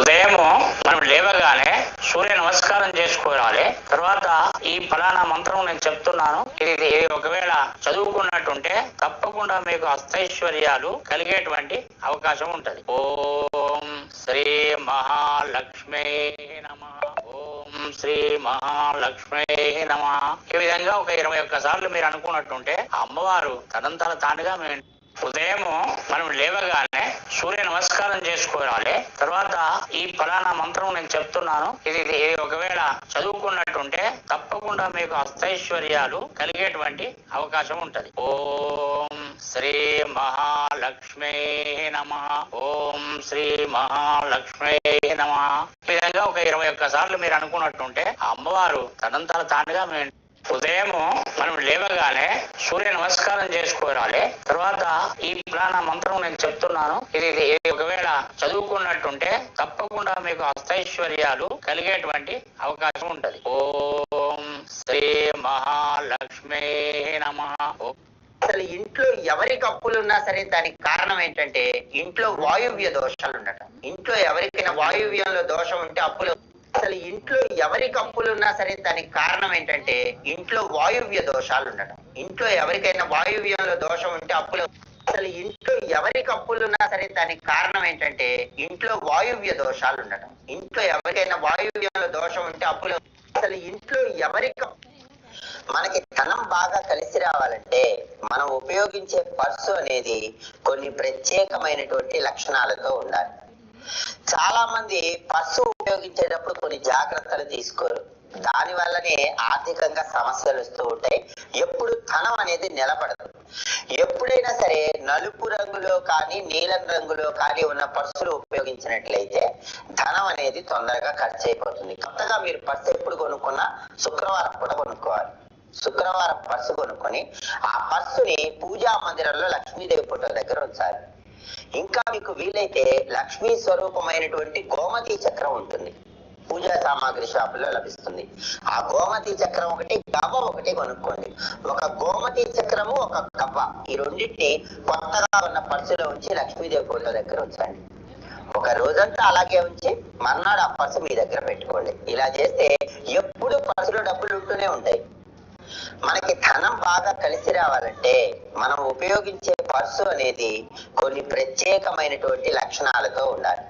ఉదయము మనం లేవగానే సూర్య నమస్కారం చేసుకోవాలి. తర్వాత ఈ ఫలానా మంత్రం నేను చెప్తున్నాను. ఇది ఇది ఒకవేళ చదువుకున్నట్టుంటే తప్పకుండా మీకు అష్టైశ్వర్యాలు కలిగేటువంటి అవకాశం ఉంటది. ఓం శ్రీ మహాలక్ష్మి శ్రీ మహాలక్ష్మే నమ. ఈ విధంగా ఒక ఇరవై ఒక్క సార్లు మీరు అనుకున్నట్టుంటే అమ్మవారు తనంతల తానుగా మేము ఉదయము మనం లేవగానే సూర్య నమస్కారం చేసుకోవాలి. తర్వాత ఈ ఫలానా మంత్రం నేను చెప్తున్నాను. ఇది ఇది ఒకవేళ చదువుకున్నట్టుంటే తప్పకుండా మీకు అష్టైశ్వర్యాలు కలిగేటువంటి అవకాశం ఉంటది. ఓం శ్రీ మహాలక్ష్మే నమ. ఓం శ్రీ మహాలక్ష్మే నమ. ఈ ఒక ఇరవై ఒక్క సార్లు మీరు అనుకున్నట్టుంటే అమ్మవారు తనంతల తానుగా మేము ఉదయం మనం లేవగానే సూర్య నమస్కారం చేసుకోవాలి తర్వాత ఈ ప్రాణ మంత్రం నేను చెప్తున్నాను. ఇది ఒకవేళ చదువుకున్నట్టుంటే తప్పకుండా మీకు అష్టైశ్వర్యాలు కలిగేటువంటి అవకాశం ఉంటది. ఓం శ్రీ మహాలక్ష్మే నమ. అసలు ఇంట్లో ఎవరికి అప్పులు ఉన్నా సరే దానికి కారణం ఏంటంటే ఇంట్లో వాయువ్య దోషాలు ఉండటం ఇంట్లో ఎవరికైనా వాయువ్యంలో దోషం ఉంటే అప్పులు. అసలు ఇంట్లో ఎవరికి అప్పులు ఉన్నా సరే దానికి కారణం ఏంటంటే ఇంట్లో వాయువ్య దోషాలు ఉండటం. ఇంట్లో ఎవరికైనా వాయువ్యంలో దోషం ఉంటే అప్పులు. అసలు ఇంట్లో ఎవరికి అప్పులు ఉన్నా సరే దానికి కారణం ఏంటంటే ఇంట్లో వాయువ్య దోషాలు ఉండటం. ఇంట్లో ఎవరికైనా వాయువ్యంలో దోషం ఉంటే అప్పులు. అసలు ఇంట్లో ఎవరికి మనకి ధనం బాగా కలిసి రావాలంటే మనం ఉపయోగించే పర్సు అనేది కొన్ని ప్రత్యేకమైనటువంటి లక్షణాలతో ఉండాలి. చాలా మంది పర్సు ఉపయోగించేటప్పుడు కొన్ని జాగ్రత్తలు తీసుకోరు. దాని వల్లనే ఆర్థికంగా సమస్యలు వస్తూ ఉంటాయి. ఎప్పుడు ధనం అనేది నిలబడదు. ఎప్పుడైనా సరే నలుపు రంగులో కానీ నీలం రంగులో కానీ ఉన్న పర్సులు ఉపయోగించినట్లయితే ధనం అనేది తొందరగా ఖర్చు అయిపోతుంది. కొత్తగా మీరు పర్సు ఎప్పుడు కొనుక్కున్నా శుక్రవారం కూడా కొనుక్కోవాలి. శుక్రవారం పర్సు కొనుక్కొని ఆ పర్సుని పూజా మందిరంలో లక్ష్మీదేవి ఫోటో దగ్గర ఉంచాలి. ఇంకా మీకు వీలైతే లక్ష్మీ స్వరూపమైనటువంటి గోమతి చక్రం ఉంటుంది. పూజా సామాగ్రి షాపులో లభిస్తుంది. ఆ గోమతి చక్రం ఒకటి గవ్వ ఒకటి కొనుక్కోండి. ఒక గోమతి చక్రము ఒక గవ్వ. ఈ రెండింటిని కొత్తగా ఉన్న పర్సులో ఉంచి లక్ష్మీదేవి ఫోటో దగ్గర ఉంచండి. ఒక రోజంతా అలాగే ఉంచి మర్నాడు ఆ పర్సు మీ దగ్గర పెట్టుకోండి. ఇలా చేస్తే ఎప్పుడు పర్సులో డబ్బులు ఉంటూనే ఉంటాయి. మనకి ధనం బాగా కలిసి రావాలంటే మనం ఉపయోగించే పర్సు అనేది కొన్ని ప్రత్యేకమైనటువంటి లక్షణాలతో ఉండాలి.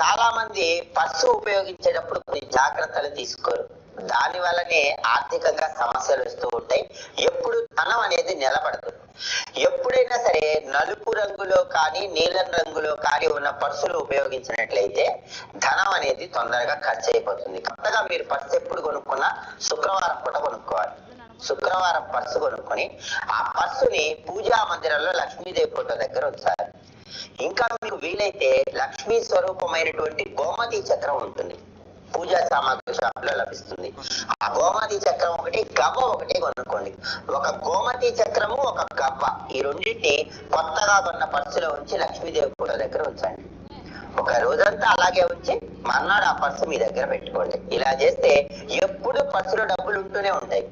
చాలా మంది పర్సు ఉపయోగించేటప్పుడు కొన్ని జాగ్రత్తలు తీసుకోరు. దాని వల్లనే ఆర్థికంగా సమస్యలు వస్తూ ఉంటాయి. ఎప్పుడు ధనం అనేది నిలబడదు. ఎప్పుడైనా సరే నలుపు రంగులో కానీ నీలం రంగులో కానీ ఉన్న పర్సులు ఉపయోగించినట్లయితే ధనం అనేది తొందరగా ఖర్చు అయిపోతుంది. కొత్తగా మీరు పర్సు ఎప్పుడు కొనుక్కున్నా శుక్రవారం పూట కొనుక్కోవాలి. శుక్రవారం పర్సు కొనుక్కొని ఆ పర్సుని పూజా మందిరంలో లక్ష్మీదేవి ఫోటో దగ్గర ఉంచాలి. ఇంకా మీకు వీలైతే లక్ష్మీ స్వరూపమైనటువంటి గోమతి చక్రం ఉంటుంది. పూజా సామాగ్రి షాప్లో లభిస్తుంది. ఆ గోమతి చక్రం ఒకటి గవ్వ ఒకటి కొనుక్కోండి. ఒక గోమతి చక్రము ఒక గవ్వ. ఈ రెండింటిని కొత్తగా కొన్న పర్సులో ఉంచి లక్ష్మీదేవి ఫోటో దగ్గర ఉంచండి. ఒక రోజంతా అలాగే ఉంచి మర్నాడు ఆ పర్సు మీ దగ్గర పెట్టుకోండి. ఇలా చేస్తే ఎప్పుడు పర్సులో డబ్బులు ఉంటూనే ఉంటాయి.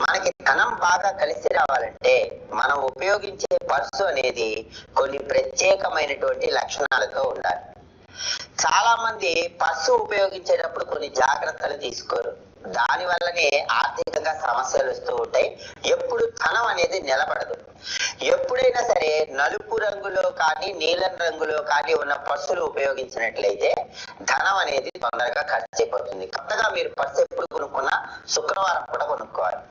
మనకి ధనం బాగా కలిసి రావాలంటే మనం ఉపయోగించే పర్సు అనేది కొన్ని ప్రత్యేకమైనటువంటి లక్షణాలతో ఉండాలి. చాలా మంది పర్సు ఉపయోగించేటప్పుడు కొన్ని జాగ్రత్తలు తీసుకోరు. దాని వల్లనే ఆర్థికంగా సమస్యలు వస్తూ ఉంటాయి. ఎప్పుడు ధనం అనేది నిలబడదు. ఎప్పుడైనా సరే నలుపు రంగులో కానీ నీలం రంగులో కానీ ఉన్న పర్సులు ఉపయోగించినట్లయితే ధనం అనేది తొందరగా ఖర్చు అయిపోతుంది. కొత్తగా మీరు పర్సు ఎప్పుడు కొనుక్కున్నా శుక్రవారం కూడా కొనుక్కోవాలి.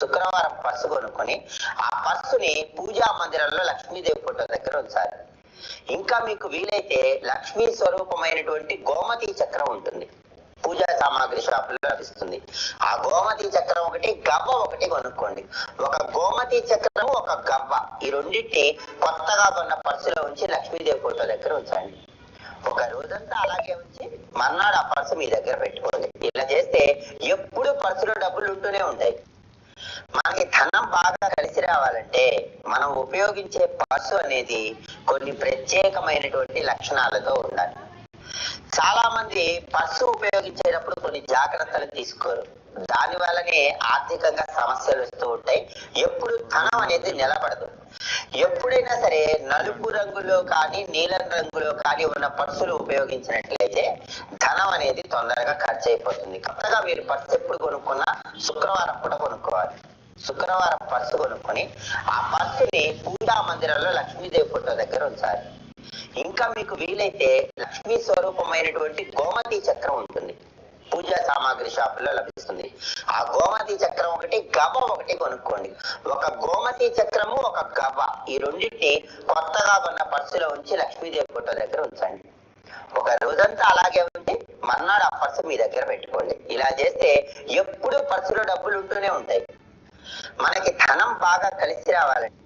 శుక్రవారం పర్సు కొనుక్కొని ఆ పర్సుని పూజా మందిరంలో లక్ష్మీదేవి ఫోటో దగ్గర ఉంచాలి. ఇంకా మీకు వీలైతే లక్ష్మీ స్వరూపమైనటువంటి గోమతి చక్రం ఉంటుంది. పూజా సామాగ్రి షాపులో లభిస్తుంది. ఆ గోమతి చక్రం ఒకటి గవ్వ ఒకటి కొనుక్కోండి. ఒక గోమతి చక్రం ఒక గవ్వ. ఈ రెండింటి కొత్తగా కొన్న పర్సులో ఉంచి లక్ష్మీదేవి ఫోటో దగ్గర ఉంచండి. ఒక రోజంతా అలాగే ఉంచి మర్నాడు ఆ పర్సు మీ దగ్గర పెట్టుకోండి. ఇలా చేస్తే ఎప్పుడు పర్సులో డబ్బులు ఉంటూనే ఉంటాయి. మనకి ధనం బాగా కలిసి రావాలంటే మనం ఉపయోగించే పర్సు అనేది కొన్ని ప్రత్యేకమైనటువంటి లక్షణాలతో ఉండాలి. చాలా మంది పర్సు ఉపయోగించేటప్పుడు కొన్ని జాగ్రత్తలు తీసుకోరు. దాని వల్లనే ఆర్థికంగా సమస్యలు వస్తూ ఉంటాయి. ఎప్పుడు ధనం అనేది నిలబడదు. ఎప్పుడైనా సరే నలుపు రంగులో కానీ నీలం రంగులో కానీ ఉన్న పర్సులు ఉపయోగించినట్లయితే ధనం అనేది తొందరగా ఖర్చు అయిపోతుంది. కొత్తగా మీరు పర్సు ఎప్పుడు కొనుక్కున్నా శుక్రవారం కూడా కొనుక్కోవాలి. శుక్రవారం పర్సు కొనుక్కొని ఆ పర్సుని పూజా మందిరంలో లక్ష్మీదేవి ఫోటో దగ్గర ఉంచాలి. ఇంకా మీకు వీలైతే లక్ష్మీ స్వరూపమైనటువంటి గోమతి చక్రం ఉంటుంది. పూజా సామాగ్రి షాపులో లభిస్తుంది. ఆ గోమతి చక్రం ఒకటి గబ ఒకటి కొనుక్కోండి. ఒక గోమతి చక్రము ఒక గబ. ఈ రెండింటిని కొత్తగా కొన్న పర్సులో ఉంచి లక్ష్మీదేవి ఫోటో దగ్గర ఉంచండి. ఒక రోజంతా అలాగే ఉంచి మర్నాడు ఆ పర్సు మీ దగ్గర పెట్టుకోండి. ఇలా చేస్తే ఎప్పుడూ పర్సులో డబ్బులు ఉంటూనే ఉంటాయి. మనకి ధనం బాగా కలిసి రావాలండి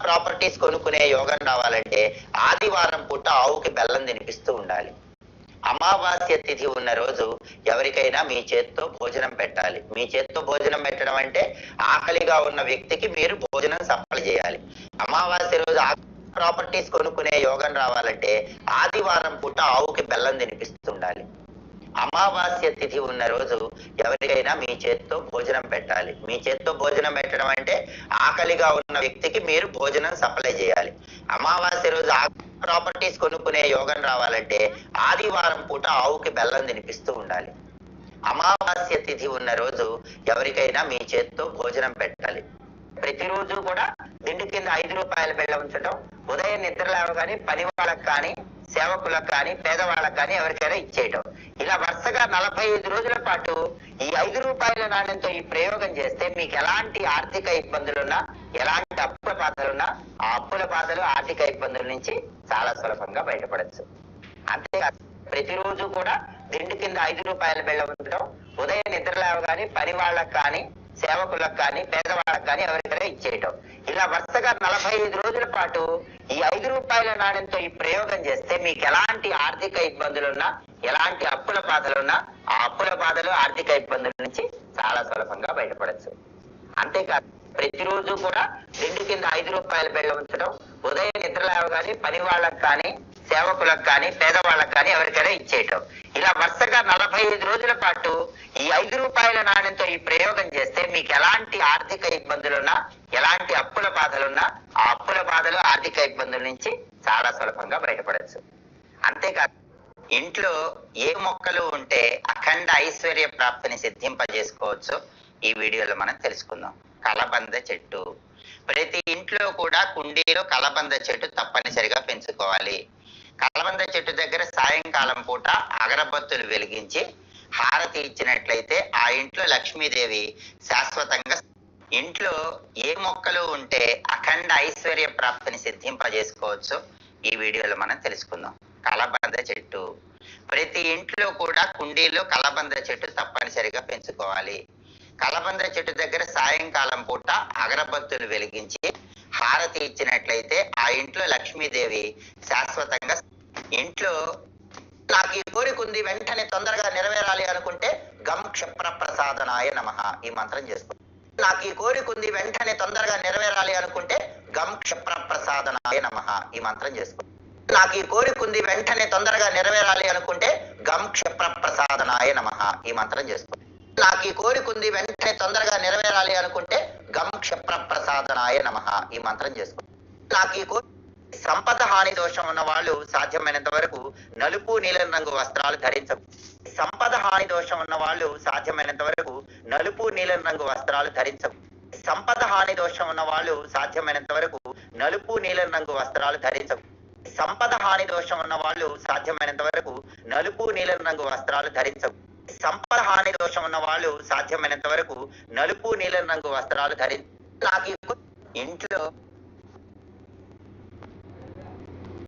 ప్రాపర్టీస్ కొనుక్కునే యోగం రావాలంటే ఆదివారం పూట ఆవుకి బెల్లం తినిపిస్తూ ఉండాలి. అమావాస్య తిథి ఉన్న రోజు ఎవరికైనా మీ చేత్తో భోజనం పెట్టాలి. మీ చేత్తో భోజనం పెట్టడం అంటే ఆకలిగా ఉన్న వ్యక్తికి మీరు భోజనం సప్లై చేయాలి. అమావాస్య రోజు ప్రాపర్టీస్ కొనుక్కునే యోగం రావాలంటే ఆదివారం పూట ఆవుకి బెల్లం తినిపిస్తూ ఉండాలి. అమావాస్య తిథి ఉన్న రోజు ఎవరికైనా మీ చేత్తో భోజనం పెట్టాలి. మీ చేత్తో భోజనం పెట్టడం అంటే ఆకలిగా ఉన్న వ్యక్తికి మీరు భోజనం సప్లై చేయాలి. అమావాస్య రోజు ప్రాపర్టీస్ కొనుక్కునే యోగం రావాలంటే ఆదివారం పూట ఆవుకి బెల్లం తినిపిస్తూ ఉండాలి. అమావాస్య తిథి ఉన్న రోజు ఎవరికైనా మీ చేత్తో భోజనం పెట్టాలి. ప్రతిరోజు కూడా దిండు కింద ఐదు రూపాయల బెల్లం ఉంచడం ఉదయం నిద్ర లేవగానే పని వాళ్ళకు కానీ సేవకులకు కానీ పేదవాళ్ళకి కానీ ఎవరికైనా ఇచ్చేయటం. ఇలా వరుసగా నలభై ఐదు రోజుల పాటు ఈ ఐదు రూపాయల నాణ్యంతో ఈ ప్రయోగం చేస్తే మీకు ఎలాంటి ఆర్థిక ఇబ్బందులున్నా ఎలాంటి అప్పుల బాధలున్నా ఆ అప్పుల బాధలు ఆర్థిక ఇబ్బందుల నుంచి చాలా సులభంగా బయటపడచ్చు. అంతేకాదు ప్రతిరోజు కూడా దిండు కింద ఐదు రూపాయల బెల్లం ఉండటం ఉదయం నిద్ర లేవగాని పని వాళ్ళకు కానీ సేవకులకు కానీ పేదవాళ్ళకి కానీ ఎవరికైనా ఇచ్చేయటం. ఇలా వరుసగా నలభై ఐదు రోజుల పాటు ఈ ఐదు రూపాయల నాణ్యంతో ఈ ప్రయోగం చేస్తే మీకు ఎలాంటి ఆర్థిక ఇబ్బందులున్నా ఎలాంటి అప్పుల బాధలున్నా ఆ అప్పుల బాధలు ఆర్థిక ఇబ్బందుల నుంచి చాలా సులభంగా బయటపడచ్చు. అంతేకాదు ప్రతిరోజు కూడా రెండు కింద ఐదు రూపాయల బెల్లం ఉంచడం ఉదయం నిద్రలేవగాని పని వాళ్ళకు కానీ సేవకులకు కానీ పేదవాళ్ళకి కానీ ఎవరికైనా ఇచ్చేయటం. ఇలా వరుసగా నలభై ఐదు రోజుల పాటు ఈ ఐదు రూపాయల నాణ్యంతో ఈ ప్రయోగం చేస్తే మీకు ఎలాంటి ఆర్థిక ఇబ్బందులున్నా ఎలాంటి అప్పుల బాధలున్నా ఆ అప్పుల బాధలు ఆర్థిక ఇబ్బందుల నుంచి చాలా సులభంగా బయటపడచ్చు. అంతేకాదు ఇంట్లో ఏ మొక్కలు ఉంటే అఖండ ఐశ్వర్య ప్రాప్తిని సిద్ధింపజేసుకోవచ్చు. ఈ వీడియోలో మనం తెలుసుకుందాం. కలబంద చెట్టు. ప్రతి ఇంట్లో కూడా కుండీలో కలబంద చెట్టు తప్పనిసరిగా పెంచుకోవాలి. కలబంద చెట్టు దగ్గర సాయంకాలం పూట అగరబత్తులు వెలిగించి హారతి ఇచ్చినట్లయితే ఆ ఇంట్లో లక్ష్మీదేవి శాశ్వతంగా ఇంట్లో ఏ మొక్కలు ఉంటే అఖండ ఐశ్వర్య ప్రాప్తిని సిద్ధింపజేసుకోవచ్చు. ఈ వీడియోలో మనం తెలుసుకుందాం. కలబంద చెట్టు. ప్రతి ఇంట్లో కూడా కుండీలో కలబంద చెట్టు తప్పనిసరిగా పెంచుకోవాలి. కలబంద చెట్టు దగ్గర సాయంకాలం పూట అగరబత్తులు వెలిగించి హారతి ఇచ్చినట్లయితే ఆ ఇంట్లో లక్ష్మీదేవి శాశ్వతంగా ఇంట్లో నాకు ఈ కోరిక ఉంది వెంటనే తొందరగా నెరవేరాలి అనుకుంటే గం క్షిప్ర ప్రసాదనాయ నమ ఈ మంత్రం చేసుకో నాకు ఈ కోరిక ఉంది వెంటనే తొందరగా నెరవేరాలి అనుకుంటే గం క్షిప్ర ప్రసాదనాయ నమ ఈ మంత్రం చేసుకో నాకు ఈ కోరిక ఉంది వెంటనే తొందరగా నెరవేరాలి అనుకుంటే గం క్షిప్ర ప్రసాదనాయ నమ ఈ మంత్రం చేసుకోండి నాకు ఈ కోరిక ఉంది వెంటనే తొందరగా నెరవేరాలి అనుకుంటే గం క్షిప్ర ప్రసాదనాయ నమ ఈ మంత్రం చేసుకోండి నాకు ఈ కోరిక సంపద హాని దోషం ఉన్న వాళ్ళు సాధ్యమైనంత వరకు నలుపు నీలం రంగు వస్త్రాలు ధరించవు సంపద హాని దోషం ఉన్న వాళ్ళు సాధ్యమైనంత వరకు నలుపు నీలం రంగు వస్త్రాలు ధరించవు సంపద హాని దోషం ఉన్న వాళ్ళు సాధ్యమైనంత వరకు నలుపు నీలం రంగు వస్త్రాలు ధరించవు సంపద హాని దోషం ఉన్న వాళ్ళు సాధ్యమైనంత వరకు నలుపు నీలం రంగు వస్త్రాలు ధరించవు. సంపద హాని దోషం ఉన్న వాళ్ళు సాధ్యమైనంత వరకు నలుపు నీలం రంగు వస్త్రాలు ధరించు నాకు ఇంట్లో